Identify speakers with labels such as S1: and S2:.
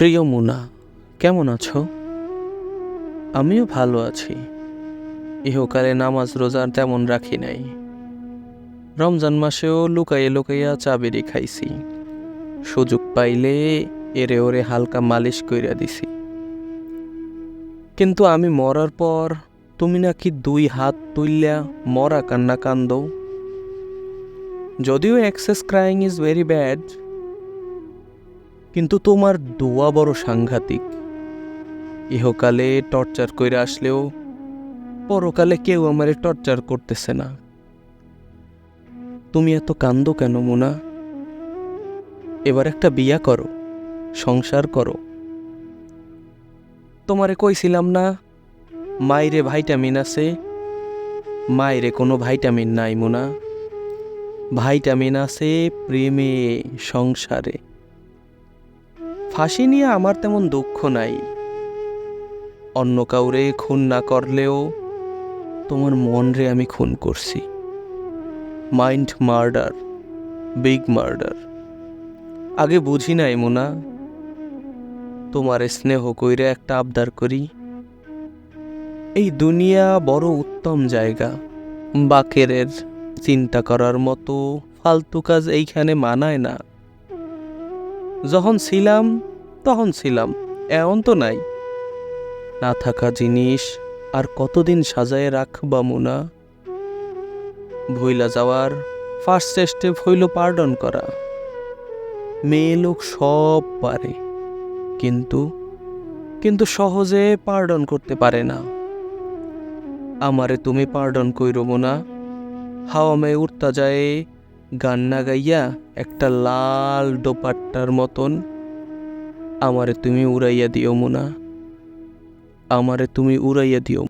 S1: প্রিয় মুনা, কেমন আছো? আমিও ভালো আছি। ইহকালে নামাজ রোজার তেমন রাখি নাই। রমজান মাসেও লুকাইয়ে লুকাইয়া চাবেরি খাইছি। সুযোগ পাইলে এরে ওরে হালকা মালিশ কইরা দিছি। কিন্তু আমি মরার পর তুমি নাকি দুই হাত তুইল্যা মরা কান্না কান্দো। যদিও excess crying is very bad কিন্তু তোমার দোয়া বড় সাংঘাতিক। ইহকালে টর্চার কইরা আসলেও পরকালে কেউ আমারে টর্চার করতেছে না। তুমি এত কান্দো কেন, মোনা? এবার একটা বিয়া করো, সংসার করো। তোমারে কইছিলাম না, মাইরে ভাইটামিন আছে মায়েরে কোনো ভাইটামিন নাই, মোনা। ভাইটামিন আছে প্রেমে, সংসারে। ফাঁসি নিয়ে আমার তেমন দুঃখ নাই। অন্য কাউরে খুন না করলেও তোমার মন রে আমি খুন করছি। Mind murder, big murder. আগে বুঝি নাই মোনা, তোমার স্নেহ কইরে একটা আবদার করি। এই দুনিয়া বড় উত্তম জায়গা। বাকেরের চিন্তা করার মতো ফালতু কাজ এইখানে মানায় না। যখন ছিলাম তখন ছিলাম, এমন তো নাই। না থাকা জিনিস আর কতদিন সাজায় রাখবা মুনা। ভইলা যাওয়ার ফার্স্ট স্টেপ হইল পার্ডন করা। মেয়ে লোক সব পারে, কিন্তু কিন্তু সহজে পার্ডন করতে পারে না। আমারে তুমি পার্ডন কইরো মোনা। হাওয়া মেয়ে উঠতা যায় গান না গাইয়া একটা লাল দোপাট্টার মতন। আমারে তুমি উড়াইয়া দিও মোনা। আমারে তুমি উড়াইয়া দিও